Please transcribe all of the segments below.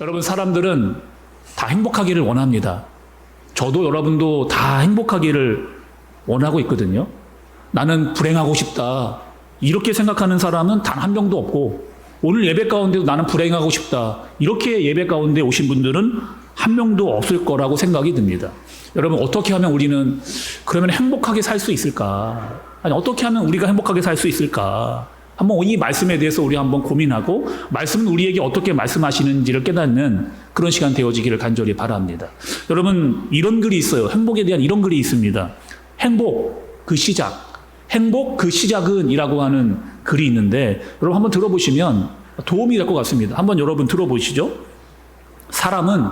여러분 사람들은 다 행복하기를 원합니다. 저도 여러분도 다 행복하기를 원하고 있거든요. 나는 불행하고 싶다. 이렇게 생각하는 사람은 단 한 명도 없고 오늘 예배 가운데도 나는 불행하고 싶다. 이렇게 예배 가운데 오신 분들은 한 명도 없을 거라고 생각이 듭니다. 여러분 어떻게 하면 우리는 그러면 행복하게 살 수 있을까? 아니 어떻게 하면 우리가 행복하게 살 수 있을까? 한번 이 말씀에 대해서 우리 한번 고민하고 말씀은 우리에게 어떻게 말씀하시는지를 깨닫는 그런 시간 되어지기를 간절히 바랍니다. 여러분 이런 글이 있어요. 행복에 대한 이런 글이 있습니다. 행복 그 시작. 행복 그 시작은이라고 하는 글이 있는데 여러분 한번 들어보시면 도움이 될 것 같습니다. 한번 여러분 들어보시죠. 사람은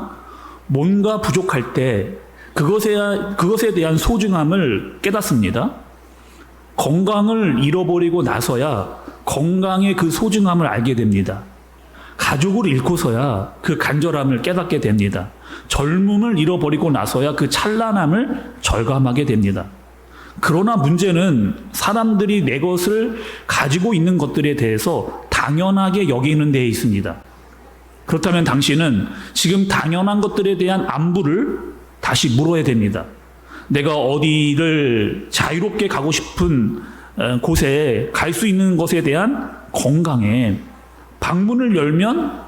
뭔가 부족할 때 그것에, 그것에 대한 소중함을 깨닫습니다. 건강을 잃어버리고 나서야 건강의 그 소중함을 알게 됩니다. 가족을 잃고서야 그 간절함을 깨닫게 됩니다. 젊음을 잃어버리고 나서야 그 찬란함을 절감하게 됩니다. 그러나 문제는 사람들이 내 것을 가지고 있는 것들에 대해서 당연하게 여기는 데에 있습니다. 그렇다면 당신은 지금 당연한 것들에 대한 안부를 다시 물어야 됩니다. 내가 어디를 자유롭게 가고 싶은 어, 곳에 갈 수 있는 것에 대한 건강에 방문을 열면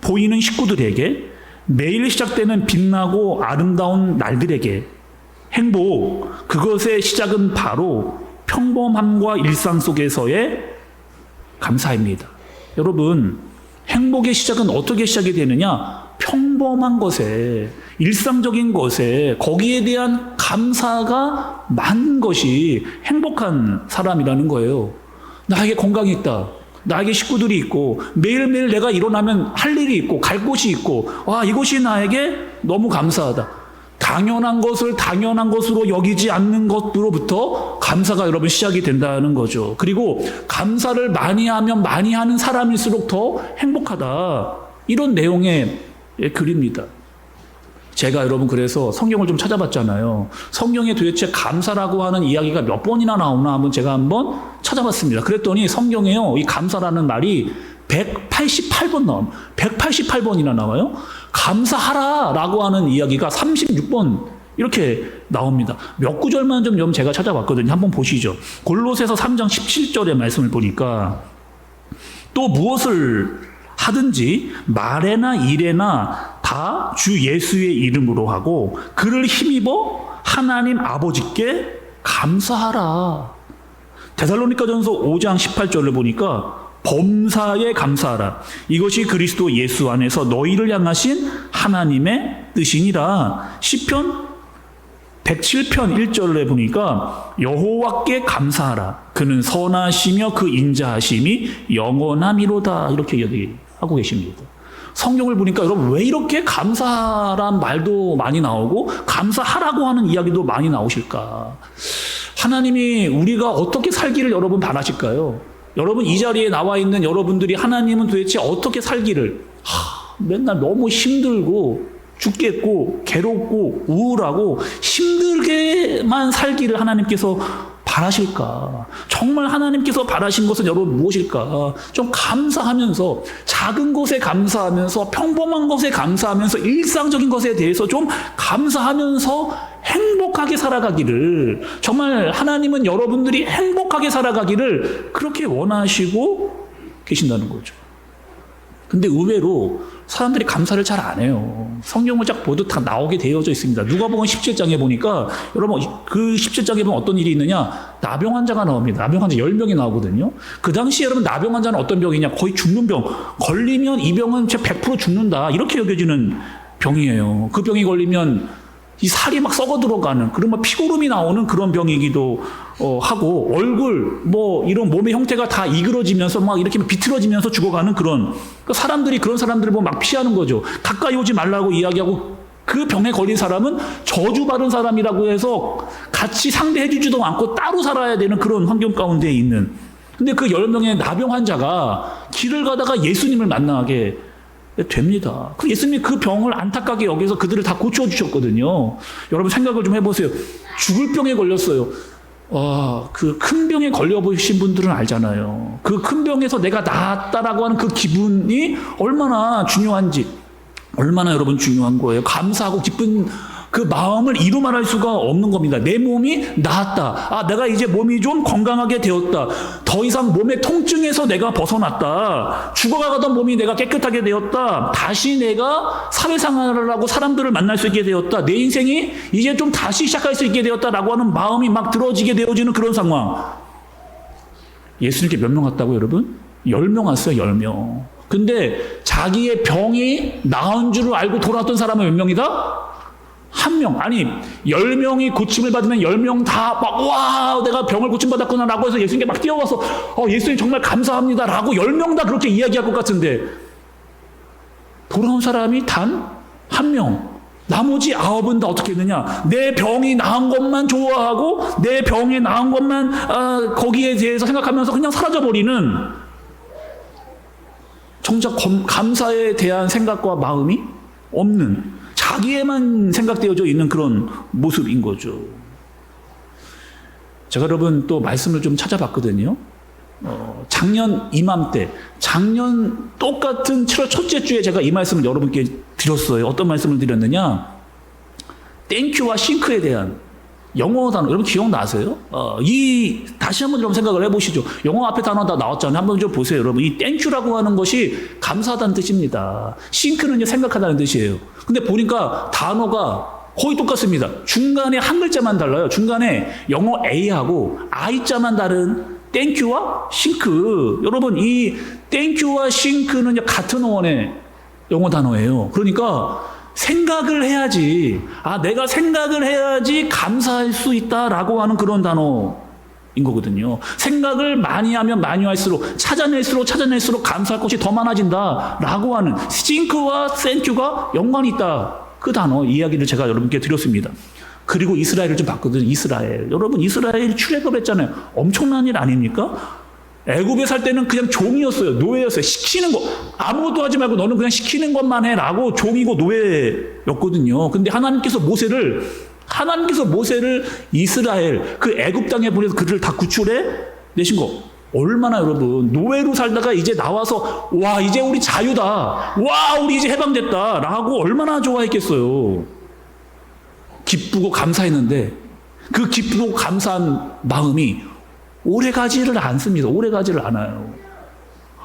보이는 식구들에게 매일 시작되는 빛나고 아름다운 날들에게 행복, 그것의 시작은 바로 평범함과 일상 속에서의 감사입니다. 여러분, 행복의 시작은 어떻게 시작이 되느냐? 평범한 것에, 일상적인 것에, 거기에 대한 감사가 많은 것이 행복한 사람이라는 거예요. 나에게 건강이 있다. 나에게 식구들이 있고, 매일매일 내가 일어나면 할 일이 있고, 갈 곳이 있고, 와, 이것이 나에게 너무 감사하다. 당연한 것을 당연한 것으로 여기지 않는 것으로부터 감사가 여러분 시작이 된다는 거죠. 그리고 감사를 많이 하면 많이 하는 사람일수록 더 행복하다. 이런 내용의 글입니다. 제가 여러분 그래서 성경을 좀 찾아봤잖아요. 성경에 도대체 감사라고 하는 이야기가 몇 번이나 나오나 한번 제가 한번 찾아봤습니다. 그랬더니 성경에요. 이 감사라는 말이 188번 나옵 188번이나 나와요. 감사하라라고 하는 이야기가 36번 이렇게 나옵니다. 몇 구절만 좀, 좀 제가 찾아봤거든요. 한번 보시죠. 골로새서 3장 17절의 말씀을 보니까 또 무엇을 하든지 말에나 일에나 다 주 예수의 이름으로 하고 그를 힘입어 하나님 아버지께 감사하라. 데살로니가전서 5장 18절을 보니까 범사에 감사하라. 이것이 그리스도 예수 안에서 너희를 향하신 하나님의 뜻이니라. 시편 107편 1절에 보니까 여호와께 감사하라. 그는 선하시며 그 인자하심이 영원함이로다. 이렇게 얘기 하고 계십니다. 성경을 보니까 여러분 왜 이렇게 감사란 말도 많이 나오고 감사하라고 하는 이야기도 많이 나오실까? 하나님이 우리가 어떻게 살기를 여러분 바라실까요? 여러분 이 자리에 나와 있는 여러분들이 하나님은 도대체 어떻게 살기를 하, 맨날 너무 힘들고 죽겠고 괴롭고 우울하고 힘들게만 살기를 하나님께서 바라실까? 정말 하나님께서 바라신 것은 여러분 무엇일까? 좀 감사하면서 작은 것에 감사하면서 평범한 것에 감사하면서 일상적인 것에 대해서 좀 감사하면서 행복하게 살아가기를 정말 하나님은 여러분들이 행복하게 살아가기를 그렇게 원하시고 계신다는 거죠. 근데 의외로 사람들이 감사를 잘 안 해요. 성경을 쫙 보도 다 나오게 되어져 있습니다. 누가복음 17장에 보니까 여러분 그 17장에 보면 어떤 일이 있느냐? 나병 환자가 나옵니다. 나병 환자 10명이 나오거든요. 그 당시에 여러분 나병 환자는 어떤 병이냐? 거의 죽는 병. 걸리면 이 병은 100% 죽는다. 이렇게 여겨지는 병이에요. 그 병이 걸리면 이 살이 막 썩어 들어가는 막 피고름이 나오는 그런 병이기도 어, 하고 얼굴 뭐 이런 몸의 형태가 다 이그러지면서 막 이렇게 비틀어지면서 죽어가는 그런 그 사람들이 그런 사람들을 보면 막 피하는 거죠. 가까이 오지 말라고 이야기하고 그 병에 걸린 사람은 저주받은 사람이라고 해서 같이 상대해주지도 않고 따로 살아야 되는 그런 환경 가운데 있는. 근데 그 10명의 나병 환자가 길을 가다가 예수님을 만나게 됩니다. 그 예수님이 그 병을 안타깝게 여기서 그들을 다 고쳐주셨거든요. 여러분 생각을 좀 해보세요. 죽을 병에 걸렸어요. 와, 그큰 병에 걸려보신 분들은 알잖아요. 그 큰 병에서 내가 나았다라고 하는 그 기분이 얼마나 중요한지. 얼마나 여러분 중요한 거예요. 감사하고 기쁜 그 마음을 이루 말할 수가 없는 겁니다. 내 몸이 나았다. 아, 내가 이제 몸이 좀 건강하게 되었다. 더 이상 몸의 통증에서 내가 벗어났다. 죽어가던 몸이 내가 깨끗하게 되었다. 다시 내가 사회생활을 하고 사람들을 만날 수 있게 되었다. 내 인생이 이제 좀 다시 시작할 수 있게 되었다라고 하는 마음이 막 들어지게 되어지는 그런 상황. 예수님께 몇 명 왔다고 여러분? 열 명 왔어요, 열 명. 근데 자기의 병이 나은 줄을 알고 돌아왔던 사람은 몇 명이다? 한 명. 아니, 열 명이 고침을 받으면 열 명 다 막, 와, 내가 병을 고침받았구나 라고 해서 예수님께 막 뛰어와서, 어, 예수님 정말 감사합니다 라고 열 명 다 그렇게 이야기할 것 같은데, 돌아온 사람이 단 한 명. 나머지 아홉은 다 어떻게 했느냐? 내 병이 나은 것만 좋아하고 내 병이 나은 것만 아, 거기에 대해서 생각하면서 그냥 사라져버리는 정작 검- 감사에 대한 생각과 마음이 없는 자기에만 생각되어져 있는 그런 모습인 거죠. 제가 여러분 또 말씀을 좀 찾아봤거든요. 어, 작년 이맘때, 작년 똑같은 7월 첫째 주에 제가 이 말씀을 여러분께 드렸어요. 어떤 말씀을 드렸느냐? 땡큐와 싱크에 대한 영어 단어, 여러분 기억나세요? 어, 이, 다시 한번 여러분 생각을 해보시죠. 영어 앞에 단어 다 나왔잖아요. 한번 좀 보세요. 여러분. 이 땡큐라고 하는 것이 감사하다는 뜻입니다. 싱크는요, 생각하다는 뜻이에요. 근데 보니까 단어가 거의 똑같습니다. 중간에 한 글자만 달라요. 중간에 영어 A하고 I자만 다른 땡큐와 싱크. 여러분, 이 땡큐와 싱크는 같은 어원의 영어 단어예요. 그러니까 생각을 해야지. 아, 내가 생각을 해야지 감사할 수 있다라고 하는 그런 단어인 거거든요. 생각을 많이 하면 많이 할수록 찾아낼수록 찾아낼수록 감사할 것이 더 많아진다라고 하는 싱크와 센큐가 연관이 있다. 그 단어 이야기를 제가 여러분께 드렸습니다. 그리고 이스라엘을 좀 봤거든요. 이스라엘. 여러분 이스라엘이 출애굽 했잖아요. 엄청난 일 아닙니까? 애굽에 살 때는 그냥 종이었어요. 노예였어요. 시키는 거 아무것도 하지 말고 너는 그냥 시키는 것만 해라고 종이고 노예였거든요. 근데 하나님께서 모세를 하나님께서 모세를 이스라엘 그 애굽 땅에 보내서 그를 다 구출해 내신 거 얼마나 여러분 노예로 살다가 이제 나와서 와 이제 우리 자유다. 와 우리 이제 해방됐다라고 얼마나 좋아했겠어요. 기쁘고 감사했는데 그 기쁘고 감사한 마음이 오래 가지를 않습니다. 오래 가지를 않아요.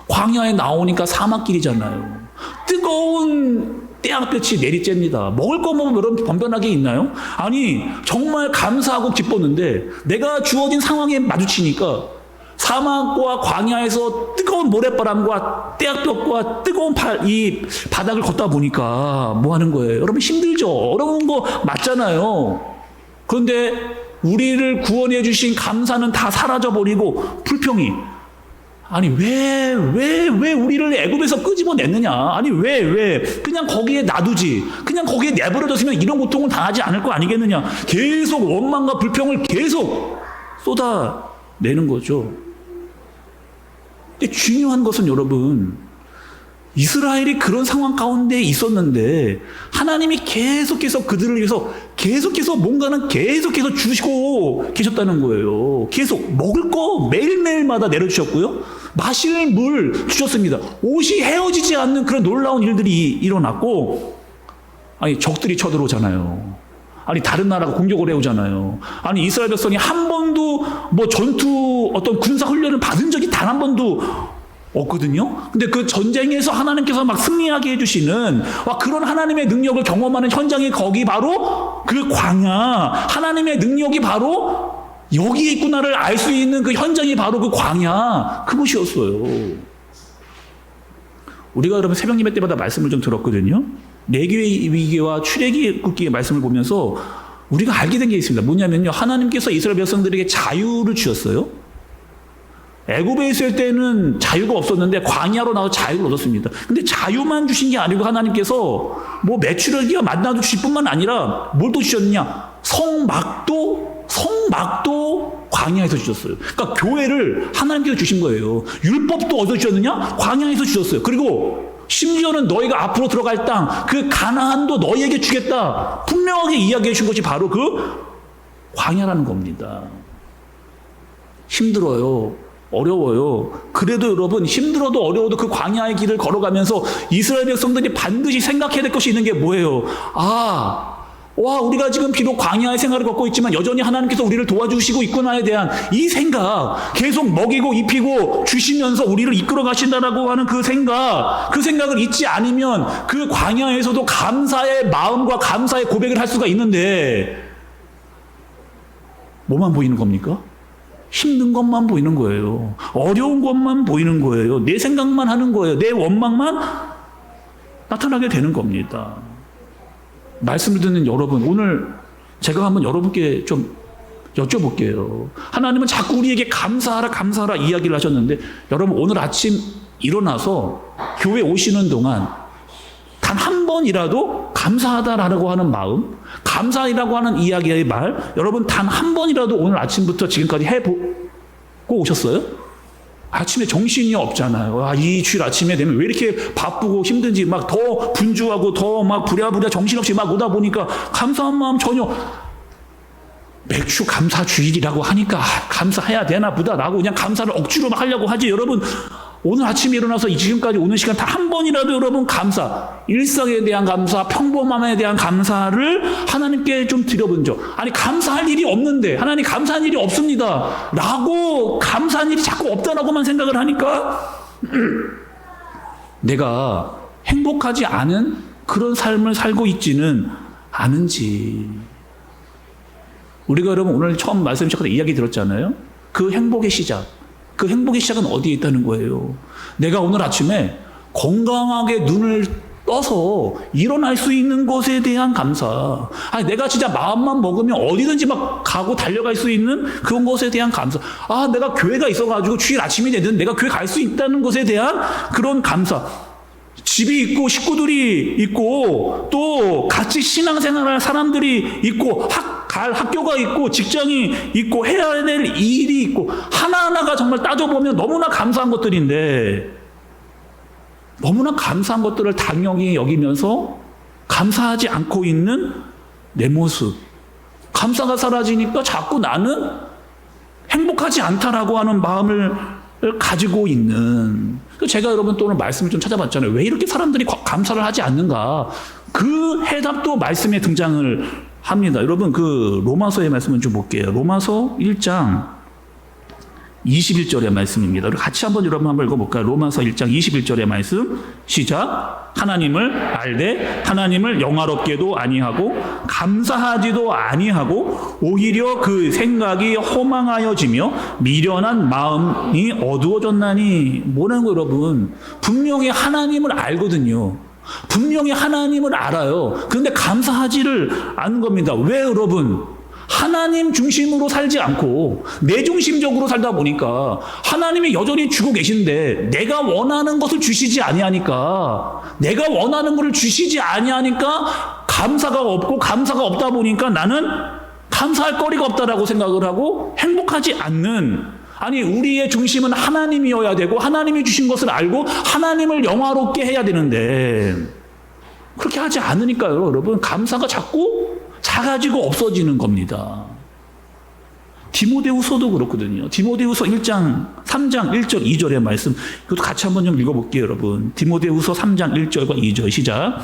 광야에 나오니까 사막길이잖아요. 뜨거운 떼약볕이 내리쬐니다. 먹을 거 먹으면 여러분 번변하게 있나요? 아니, 정말 감사하고 기뻤는데 내가 주어진 상황에 마주치니까 사막과 광야에서 뜨거운 모래바람과 떼약볕과 뜨거운 바, 이 바닥을 걷다 보니까 뭐 하는 거예요? 여러분 힘들죠? 어려운 거 맞잖아요. 그런데 우리를 구원해 주신 감사는 다 사라져 버리고 불평이. 아니 왜 왜 왜 우리를 애굽에서 끄집어냈느냐? 아니 왜 왜? 그냥 거기에 놔두지. 그냥 거기에 내버려뒀으면 이런 고통을 당하지 않을 거 아니겠느냐? 계속 원망과 불평을 계속 쏟아내는 거죠. 근데 중요한 것은 여러분 이스라엘이 그런 상황 가운데 있었는데 하나님이 계속해서 그들을 위해서 계속해서 뭔가는 계속해서 주시고 계셨다는 거예요. 계속 먹을 거 매일매일마다 내려주셨고요. 마실 물 주셨습니다. 옷이 헤어지지 않는 그런 놀라운 일들이 일어났고 아니 적들이 쳐들어오잖아요. 아니 다른 나라가 공격을 해오잖아요. 아니 이스라엘 백성이 한 번도 뭐 전투 어떤 군사 훈련을 받은 적이 단 한 번도 없거든요. 근데 그 전쟁에서 하나님께서 막 승리하게 해주시는 와 그런 하나님의 능력을 경험하는 현장이 거기 바로 그 광야 하나님의 능력이 바로 여기에 있구나를 알 수 있는 그 현장이 바로 그 광야 그곳이었어요. 우리가 여러분 새벽 예배 때마다 말씀을 좀 들었거든요. 내기의 위기와 출애굽기의 말씀을 보면서 우리가 알게 된 게 있습니다. 뭐냐면요. 하나님께서 이스라엘 백성들에게 자유를 주셨어요. 애굽에 있을 때는 자유가 없었는데 광야로 나와서 자유를 얻었습니다. 근데 자유만 주신 게 아니고 하나님께서 뭐 매출하기가 만나도 주실 뿐만 아니라 뭘 또 주셨느냐? 성막도 성막도 광야에서 주셨어요. 그러니까 교회를 하나님께서 주신 거예요. 율법도 어디서 주셨느냐? 광야에서 주셨어요. 그리고 심지어는 너희가 앞으로 들어갈 땅, 그 가나안도 너희에게 주겠다. 분명하게 이야기해 준 것이 바로 그 광야라는 겁니다. 힘들어요. 어려워요. 그래도 여러분 힘들어도 어려워도 그 광야의 길을 걸어가면서 이스라엘 백성들이 반드시 생각해야 될 것이 있는 게 뭐예요? 아, 와, 우리가 지금 비록 광야의 생활을 걷고 있지만 여전히 하나님께서 우리를 도와주시고 있구나에 대한 이 생각, 계속 먹이고 입히고 주시면서 우리를 이끌어 가신다라고 하는 그 생각, 그 생각을 잊지 않으면 그 광야에서도 감사의 마음과 감사의 고백을 할 수가 있는데, 뭐만 보이는 겁니까? 힘든 것만 보이는 거예요. 어려운 것만 보이는 거예요. 내 생각만 하는 거예요. 내 원망만 나타나게 되는 겁니다. 말씀을 듣는 여러분, 오늘 제가 한번 여러분께 좀 여쭤볼게요. 하나님은 자꾸 우리에게 감사하라, 감사하라 이야기를 하셨는데, 여러분 오늘 아침 일어나서 교회 오시는 동안 단 한 번이라도 감사하다라고 하는 마음, 감사이라고 하는 이야기의 말, 여러분 단 한 번이라도 오늘 아침부터 지금까지 해보고 오셨어요? 아침에 정신이 없잖아요. 아, 이 주일 아침에 되면 왜 이렇게 바쁘고 힘든지 막 더 분주하고 더 막 부랴부랴 정신없이 막 오다 보니까 감사한 마음 전혀 맥주 감사 주일이라고 하니까 아, 감사해야 되나 보다라고 그냥 감사를 억지로 막 하려고 하지 여러분 오늘 아침에 일어나서 이 지금까지 오는 시간 다 한 번이라도 여러분 감사 일상에 대한 감사 평범함에 대한 감사를 하나님께 좀 드려본 적 아니 감사할 일이 없는데 하나님 감사한 일이 없습니다 라고 감사한 일이 자꾸 없다라고만 생각을 하니까 내가 행복하지 않은 그런 삶을 살고 있지는 않은지 우리가 여러분 오늘 처음 말씀 시작할 때 이야기 들었잖아요. 그 행복의 시작. 그 행복의 시작은 어디에 있다는 거예요. 내가 오늘 아침에 건강하게 눈을 떠서 일어날 수 있는 것에 대한 감사. 아니, 내가 진짜 마음만 먹으면 어디든지 막 가고 달려갈 수 있는 그런 것에 대한 감사. 아, 내가 교회가 있어가지고 주일 아침이 되든 내가 교회 갈 수 있다는 것에 대한 그런 감사. 집이 있고 식구들이 있고 또 같이 신앙생활할 사람들이 있고 학, 갈 학교가 있고 직장이 있고 해야 될 일이 있고 하나하나가 정말 따져보면 너무나 감사한 것들인데 너무나 감사한 것들을 당연히 여기면서 감사하지 않고 있는 내 모습 감사가 사라지니까 자꾸 나는 행복하지 않다라고 하는 마음을 가지고 있는 제가 여러분 또 오늘 말씀을 좀 찾아봤잖아요. 왜 이렇게 사람들이 감사를 하지 않는가? 그 해답도 말씀에 등장을 합니다. 여러분 그 로마서의 말씀을 좀 볼게요. 로마서 1장 21절의 말씀입니다. 같이 한번 여러분 한번 읽어볼까요? 로마서 1장 21절의 말씀 시작 하나님을 알되 하나님을 영화롭게도 아니하고 감사하지도 아니하고 오히려 그 생각이 허망하여지며 미련한 마음이 어두워졌나니 뭐라는 거 여러분 분명히 하나님을 알거든요. 분명히 하나님을 알아요. 그런데 감사하지를 않는 겁니다. 왜 여러분? 하나님 중심으로 살지 않고 내 중심적으로 살다 보니까 하나님이 여전히 주고 계신데 내가 원하는 것을 주시지 아니하니까 내가 원하는 것을 주시지 아니하니까 감사가 없고 감사가 없다 보니까 나는 감사할 거리가 없다라고 생각을 하고 행복하지 않는 아니 우리의 중심은 하나님이어야 되고 하나님이 주신 것을 알고 하나님을 영화롭게 해야 되는데 그렇게 하지 않으니까요 여러분 감사가 자꾸 작아지고 없어지는 겁니다. 디모데후서도 그렇거든요. 디모데후서 1장 3장 1절 2절의 말씀 이것도 같이 한번 좀 읽어볼게요, 여러분. 디모데후서 3장 1절과 2절 시작.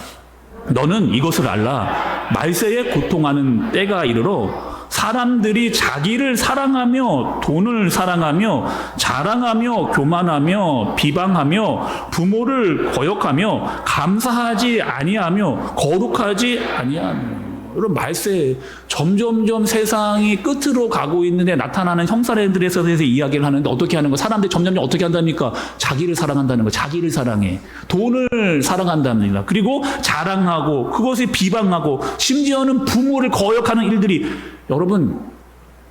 너는 이것을 알라. 말세에 고통하는 때가 이르러 사람들이 자기를 사랑하며 돈을 사랑하며 자랑하며 교만하며 비방하며 부모를 거역하며 감사하지 아니하며 거룩하지 아니하며 여러분 말세 점점점 세상이 끝으로 가고 있는데 나타나는 형사들에 대해서 이야기를 하는데 어떻게 하는 거 사람들이 점점점 어떻게 한답니까? 자기를 사랑한다는 거 자기를 사랑해. 돈을 사랑한답니다 그리고 자랑하고 그것을 비방하고 심지어는 부모를 거역하는 일들이 여러분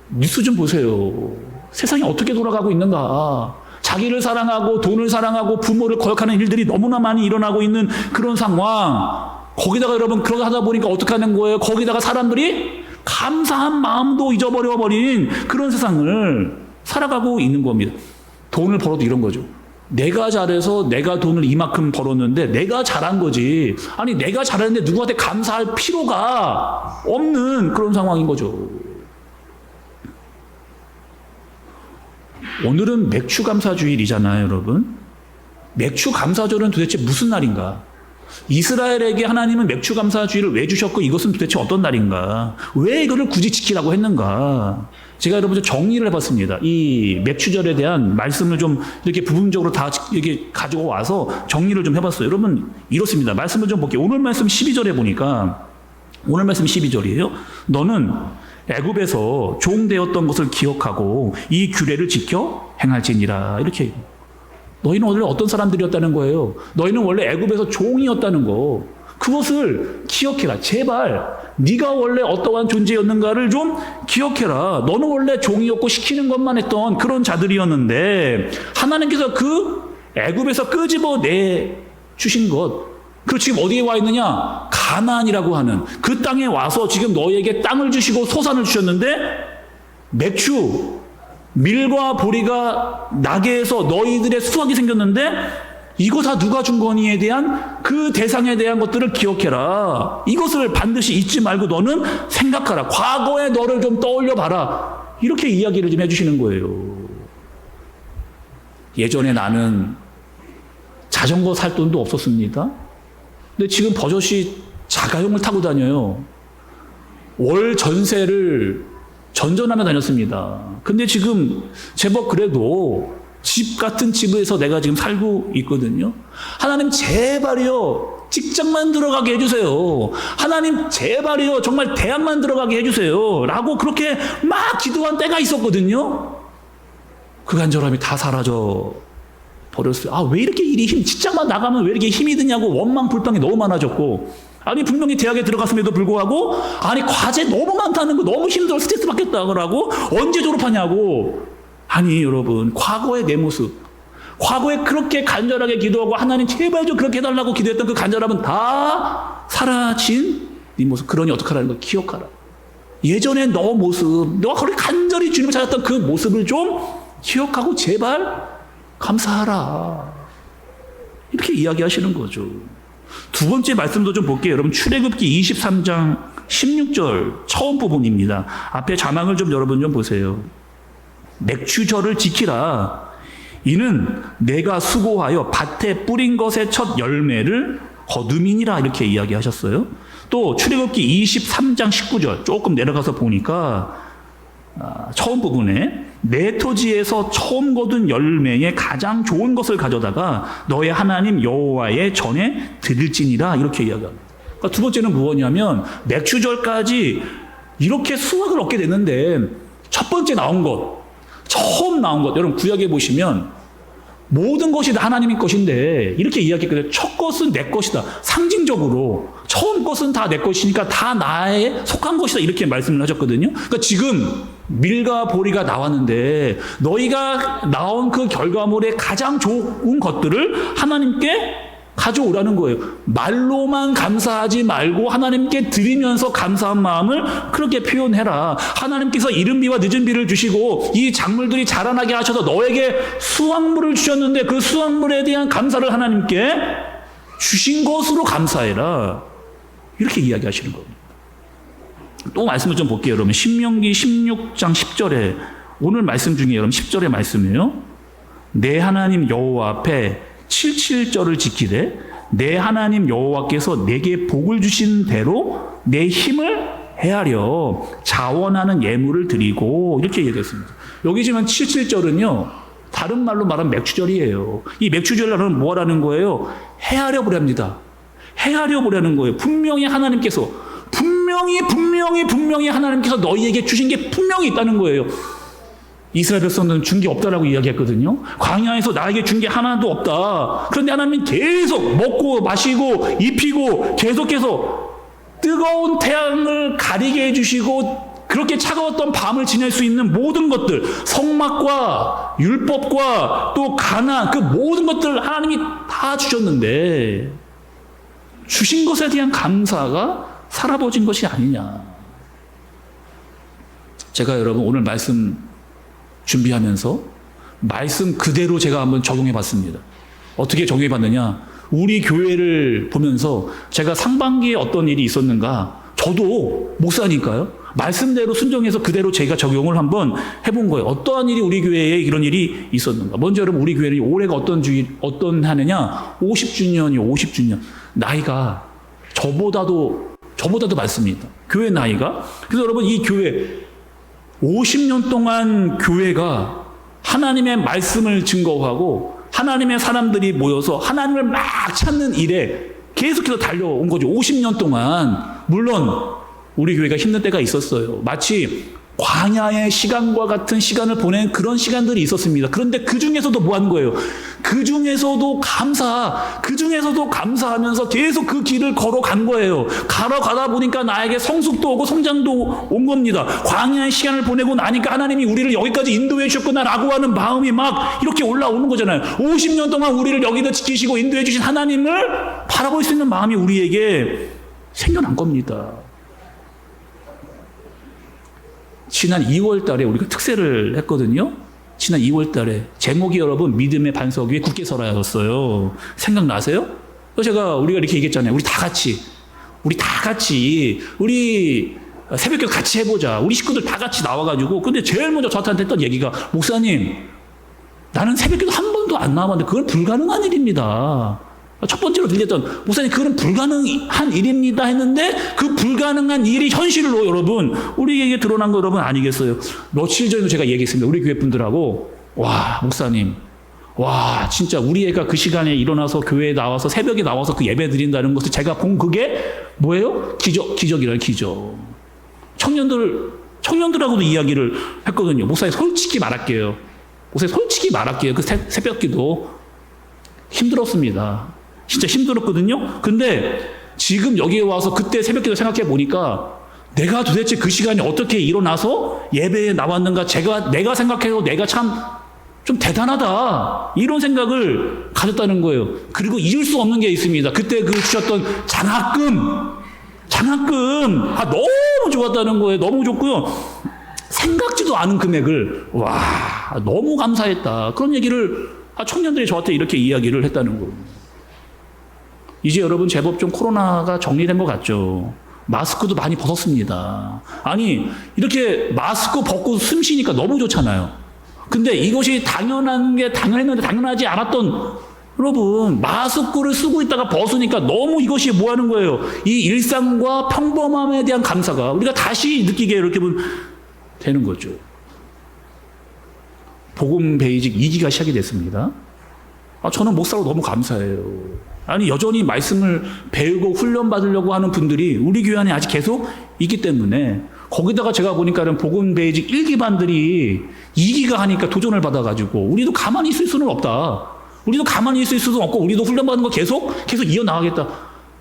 뉴스 좀 보세요. 세상이 어떻게 돌아가고 있는가? 자기를 사랑하고 돈을 사랑하고 부모를 거역하는 일들이 너무나 많이 일어나고 있는 그런 상황 거기다가 여러분 그러다 하다 보니까 어떻게 하는 거예요? 거기다가 사람들이 감사한 마음도 잊어버려 버린 그런 세상을 살아가고 있는 겁니다. 돈을 벌어도 이런 거죠. 내가 잘해서 내가 돈을 이만큼 벌었는데 내가 잘한 거지. 아니 내가 잘했는데 누구한테 감사할 필요가 없는 그런 상황인 거죠. 오늘은 맥주 감사주일이잖아요, 여러분. 맥주 감사절은 도대체 무슨 날인가? 이스라엘에게 하나님은 맥주 감사주의를 왜 주셨고 이것은 도대체 어떤 날인가? 왜 이거를 굳이 지키라고 했는가? 제가 여러분 좀 정리를 해봤습니다. 이 맥주절에 대한 말씀을 좀 이렇게 부분적으로 다 이렇게 가지고 와서 정리를 좀 해봤어요. 여러분 이렇습니다. 말씀을 좀 볼게요. 오늘 말씀 12절에 보니까 오늘 말씀 12절이에요. 너는 애굽에서 종되었던 것을 기억하고 이 규례를 지켜 행할지니라 이렇게 너희는 원래 어떤 사람들이었다는 거예요. 너희는 원래 애굽에서 종이었다는 거. 그것을 기억해라. 제발 네가 원래 어떠한 존재였는가를 좀 기억해라. 너는 원래 종이었고 시키는 것만 했던 그런 자들이었는데 하나님께서 그 애굽에서 끄집어 내 주신 것. 그리고 지금 어디에 와 있느냐? 가나안이라고 하는 그 땅에 와서 지금 너희에게 땅을 주시고 소산을 주셨는데 맥주 밀과 보리가 해서 너희들의 수확이 생겼는데 이거 다 누가 준 거니에 대한 그 대상에 대한 것들을 기억해라. 이것을 반드시 잊지 말고 너는 생각하라. 과거의 너를 좀 떠올려 봐라. 이렇게 이야기를 좀 해주시는 거예요. 예전에 나는 자전거 살 돈도 없었습니다. 근데 지금 버젓이 자가용을 타고 다녀요. 월 전세를 전전하며 다녔습니다. 근데 지금 제법 그래도 집 같은 집에서 내가 지금 살고 있거든요. 하나님 제발이요. 직장만 들어가게 해주세요. 하나님 제발이요. 정말 대학만 들어가게 해주세요. 라고 그렇게 막 기도한 때가 있었거든요. 그 간절함이 다 사라져 버렸어요. 아, 왜 이렇게 일이 힘, 직장만 나가면 왜 이렇게 힘이 드냐고 원망, 불평이 너무 많아졌고. 아니, 분명히 대학에 들어갔음에도 불구하고, 아니, 과제 너무 많다는 거 너무 힘들어 스트레스 받겠다 그러고, 언제 졸업하냐고. 아니, 여러분, 과거의 내 모습. 과거에 그렇게 간절하게 기도하고, 하나님 제발 좀 그렇게 해달라고 기도했던 그 간절함은 다 사라진 네 모습. 그러니 어떡하라는 걸 기억하라. 예전의 너 모습, 너가 그렇게 간절히 주님을 찾았던 그 모습을 좀 기억하고 제발 감사하라. 이렇게 이야기하시는 거죠. 두 번째 말씀도 좀 볼게요. 여러분 출애굽기 23장 16절 처음 부분입니다. 앞에 자막을 좀 여러분 좀 보세요. 맥주절을 지키라. 이는 내가 수고하여 밭에 뿌린 것의 첫 열매를 거두민이라 이렇게 이야기하셨어요. 또 출애굽기 23장 19절 조금 내려가서 보니까 아, 처음 부분에 내 토지에서 처음 거둔 열매의 가장 좋은 것을 가져다가 너의 하나님 여호와의 전에 드릴지니라 이렇게 이야기합니다. 그러니까 두 번째는 무엇이냐면 맥주절까지 이렇게 수확을 얻게 됐는데 첫 번째 나온 것, 처음 나온 것, 여러분 구약에 보시면 모든 것이 다 하나님의 것인데 이렇게 이야기했거든요. 첫 것은 내 것이다. 상징적으로 처음 것은 다 내 것이니까 다 나에 속한 것이다. 이렇게 말씀을 하셨거든요. 그러니까 지금 밀과 보리가 나왔는데 너희가 나온 그 결과물의 가장 좋은 것들을 하나님께 가져오라는 거예요. 말로만 감사하지 말고 하나님께 드리면서 감사한 마음을 그렇게 표현해라. 하나님께서 이른 비와 늦은 비를 주시고 이 작물들이 자라나게 하셔서 너에게 수확물을 주셨는데 그 수확물에 대한 감사를 하나님께 주신 것으로 감사해라. 이렇게 이야기하시는 겁니다. 또 말씀을 좀 볼게요, 여러분. 신명기 16장 10절에 오늘 말씀 중에 여러분 10절의 말씀이에요. 내 하나님 여호와 앞에 77절을 지키되 내 하나님 여호와께서 내게 복을 주신 대로 내 힘을 헤아려 자원하는 예물을 드리고 이렇게 얘기했습니다. 여기 지금 77절은요. 다른 말로 말하면 맥주절이에요. 이 맥주절은 뭐라는 거예요? 헤아려 보랍니다. 헤아려 보라는 거예요. 분명히 하나님께서 분명히 분명히 분명히 하나님께서 너희에게 주신 게 분명히 있다는 거예요. 이스라엘 백성들은 준 게 없다라고 이야기했거든요. 광야에서 나에게 준 게 하나도 없다. 그런데 하나님이 계속 먹고 마시고 입히고 계속해서 뜨거운 태양을 가리게 해주시고 그렇게 차가웠던 밤을 지낼 수 있는 모든 것들, 성막과 율법과 또 가나 그 모든 것들 하나님이 다 주셨는데 주신 것에 대한 감사가 사라버진 것이 아니냐. 제가 여러분 오늘 말씀 준비하면서 말씀 그대로 제가 한번 적용해 봤습니다. 어떻게 적용해 봤느냐? 우리 교회를 보면서 제가 상반기에 어떤 일이 있었는가? 저도 목사니까요. 말씀대로 순종해서 그대로 제가 적용을 한번 해본 거예요. 어떠한 일이 우리 교회에 이런 일이 있었는가. 먼저 여러분 우리 교회는 올해가 어떤 주일 어떤 한 해냐? 50주년이 50주년. 나이가 저보다도 저보다도 많습니다. 교회 나이가. 그래서 여러분 이 교회 50년 동안 교회가 하나님의 말씀을 증거하고 하나님의 사람들이 모여서 하나님을 막 찾는 일에 계속해서 달려온 거죠. 50년 동안. 물론 우리 교회가 힘든 때가 있었어요. 마치 광야의 시간과 같은 시간을 보낸 그런 시간들이 있었습니다. 그런데 그 중에서도 뭐 하는 거예요? 그 중에서도 감사, 그 중에서도 감사하면서 계속 그 길을 걸어간 거예요. 걸어가다 보니까 나에게 성숙도 오고 성장도 온 겁니다. 광야의 시간을 보내고 나니까 하나님이 우리를 여기까지 인도해 주셨구나라고 하는 마음이 막 이렇게 올라오는 거잖아요. 50년 동안 우리를 여기다 지키시고 인도해 주신 하나님을 바라볼 수 있는 마음이 우리에게 생겨난 겁니다. 지난 2월 달에 우리가 특세를 했거든요. 지난 2월 달에 제목이 여러분 믿음의 반석 위에 굳게 서라였어요. 생각나세요? 제가 우리가 이렇게 얘기했잖아요. 우리 다 같이 우리 다 같이 우리 새벽기도 같이 해보자. 우리 식구들 다 같이 나와가지고 근데 제일 먼저 저한테 했던 얘기가 목사님 나는 새벽기도 한 번도 안 나와봤는데 그건 불가능한 일입니다. 첫 번째로 들렸던 목사님 그건 불가능한 일입니다 했는데 그 불가능한 일이 현실로 여러분 우리에게 드러난 거 여러분 아니겠어요? 며칠 전에도 제가 얘기했습니다. 우리 교회 분들하고 와 목사님 와 진짜 우리 애가 그 시간에 일어나서 교회에 나와서 새벽에 나와서 그 예배 드린다는 것을 제가 본 그게 뭐예요? 기적 기적이라 기적. 청년들 청년들하고도 이야기를 했거든요. 목사님 솔직히 말할게요. 목사님 솔직히 말할게요. 그 새, 새벽기도 힘들었습니다. 진짜 힘들었거든요. 근데 지금 여기에 와서 그때 새벽기도 생각해 보니까 내가 도대체 그 시간에 어떻게 일어나서 예배에 나왔는가 제가 내가 생각해도 내가 참 좀 대단하다 이런 생각을 가졌다는 거예요. 그리고 잊을 수 없는 게 있습니다. 그때 그 주셨던 장학금, 장학금 아 너무 좋았다는 거예요. 너무 좋고요. 생각지도 않은 금액을 와 너무 감사했다 그런 얘기를 아, 청년들이 저한테 이렇게 이야기를 했다는 거예요. 이제 여러분 제법 좀 코로나가 정리된 것 같죠. 마스크도 많이 벗었습니다. 아니 이렇게 마스크 벗고 숨 쉬니까 너무 좋잖아요. 근데 이것이 당연한 게 당연했는데 당연하지 않았던 여러분 마스크를 쓰고 있다가 벗으니까 너무 이것이 뭐 하는 거예요? 이 일상과 평범함에 대한 감사가 우리가 다시 느끼게 이렇게 보면 되는 거죠. 복음 베이직 2기가 시작이 됐습니다. 아, 저는 목사로 너무 감사해요. 아니, 여전히 말씀을 배우고 훈련받으려고 하는 분들이 우리 교회 안에 아직 계속 있기 때문에 거기다가 제가 보니까는 복음 베이직 1기반들이 2기가 하니까 도전을 받아가지고 우리도 가만히 있을 수는 없다. 우리도 가만히 있을 수도 없고 우리도 훈련받는 거 계속 계속 이어나가겠다.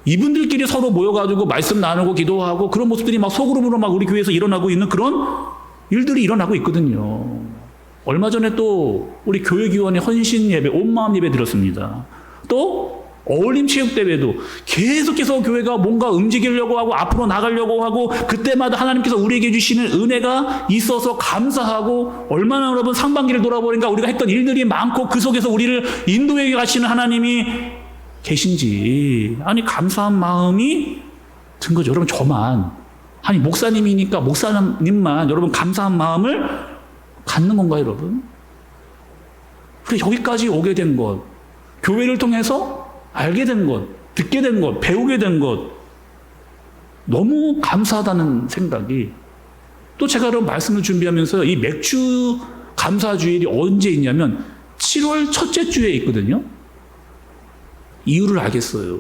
이분들끼리 서로 모여가지고 말씀 나누고 기도하고 그런 모습들이 막 소그룹으로 막 우리 교회에서 일어나고 있는 그런 일들이 일어나고 있거든요. 얼마 전에 또 우리 교육위원회 헌신 예배, 온 마음 예배 드렸습니다. 또 어울림 체육대회도 계속해서 교회가 뭔가 움직이려고 하고 앞으로 나가려고 하고 그때마다 하나님께서 우리에게 주시는 은혜가 있어서 감사하고 얼마나 여러분 상반기를 돌아보니까 우리가 했던 일들이 많고 그 속에서 우리를 인도해 가시는 하나님이 계신지 아니 감사한 마음이 든 거죠. 여러분 저만 아니 목사님이니까 목사님만 여러분 감사한 마음을 갖는 건가요, 여러분? 우리 여기까지 오게 된 것, 교회를 통해서 알게 된 것, 듣게 된 것, 배우게 된 것, 너무 감사하다는 생각이 또 제가 그런 말씀을 준비하면서 이 맥주 감사 주일이 언제 있냐면 7월 첫째 주에 있거든요. 이유를 알겠어요.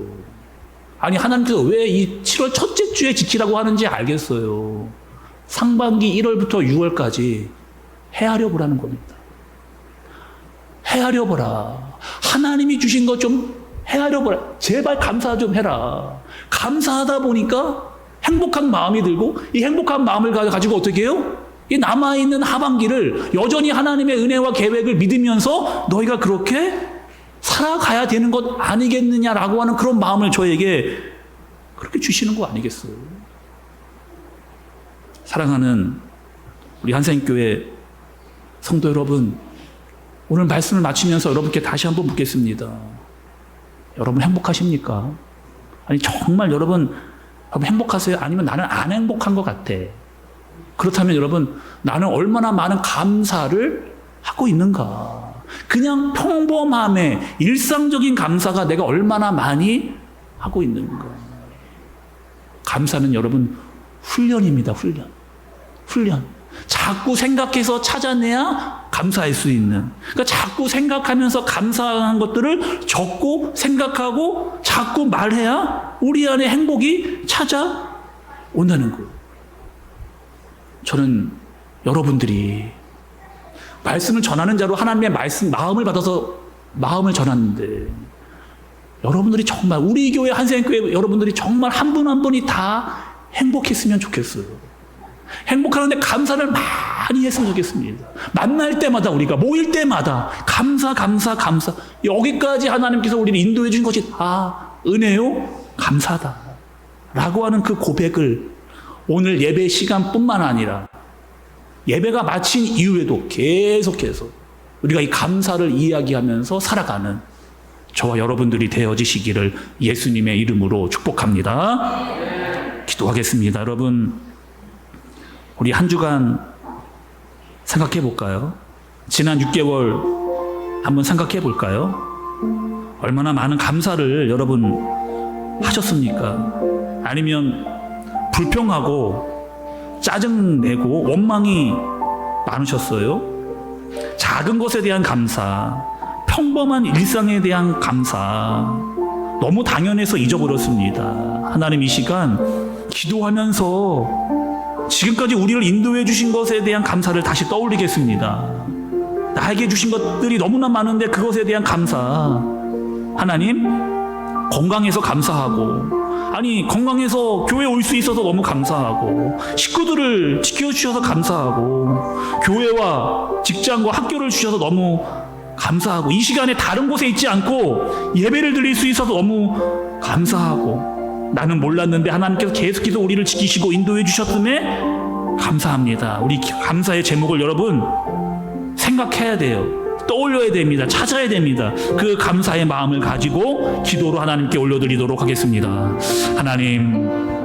아니, 하나님께서 왜 이 7월 첫째 주에 지키라고 하는지 알겠어요. 상반기 1월부터 6월까지 헤아려 보라는 겁니다. 헤아려 보라. 하나님이 주신 것 좀 헤아려 보라. 제발 감사 좀 해라. 감사하다 보니까 행복한 마음이 들고 이 행복한 마음을 가지고 어떻게 해요? 이 남아있는 하반기를 여전히 하나님의 은혜와 계획을 믿으면서 너희가 그렇게 살아가야 되는 것 아니겠느냐라고 하는 그런 마음을 저에게 그렇게 주시는 거 아니겠어요? 사랑하는 우리 한생교회 성도 여러분, 오늘 말씀을 마치면서 여러분께 다시 한번 묻겠습니다. 여러분 행복하십니까? 아니, 정말 여러분, 여러분 행복하세요? 아니면 나는 안 행복한 것 같아. 그렇다면 여러분, 나는 얼마나 많은 감사를 하고 있는가? 그냥 평범함에 일상적인 감사가 내가 얼마나 많이 하고 있는가? 감사는 여러분, 훈련입니다, 훈련. 훈련. 자꾸 생각해서 찾아내야 감사할 수 있는. 그러니까 자꾸 생각하면서 감사한 것들을 적고 생각하고 자꾸 말해야 우리 안에 행복이 찾아온다는 거예요. 저는 여러분들이 말씀을 전하는 자로 하나님의 말씀, 마음을 받아서 마음을 전하는데 여러분들이 정말 우리 교회 한생교회 여러분들이 정말 한 분한 분이 다 행복했으면 좋겠어요. 행복하는데 감사를 많이 했으면 좋겠습니다. 만날 때마다 우리가 모일 때마다 감사 감사 감사 여기까지 하나님께서 우리를 인도해 주신 것이 다 은혜요 감사다 라고 하는 그 고백을 오늘 예배 시간뿐만 아니라 예배가 마친 이후에도 계속해서 우리가 이 감사를 이야기하면서 살아가는 저와 여러분들이 되어지시기를 예수님의 이름으로 축복합니다. 기도하겠습니다. 여러분, 우리 한 주간 생각해 볼까요? 지난 6개월 한번 생각해 볼까요? 얼마나 많은 감사를 여러분 하셨습니까? 아니면 불평하고 짜증내고 원망이 많으셨어요? 작은 것에 대한 감사, 평범한 일상에 대한 감사, 너무 당연해서 잊어버렸습니다. 하나님 이 시간 기도하면서 지금까지 우리를 인도해 주신 것에 대한 감사를 다시 떠올리겠습니다. 나에게 주신 것들이 너무나 많은데 그것에 대한 감사. 하나님, 건강해서 감사하고, 아니, 건강해서 교회 올 수 있어서 너무 감사하고, 식구들을 지켜주셔서 감사하고, 교회와 직장과 학교를 주셔서 너무 감사하고, 이 시간에 다른 곳에 있지 않고 예배를 드릴 수 있어서 너무 감사하고, 나는 몰랐는데 하나님께서 계속해서 우리를 지키시고 인도해 주셨음에 감사합니다. 우리 감사의 제목을 여러분 생각해야 돼요. 떠올려야 됩니다. 찾아야 됩니다. 그 감사의 마음을 가지고 기도로 하나님께 올려드리도록 하겠습니다. 하나님,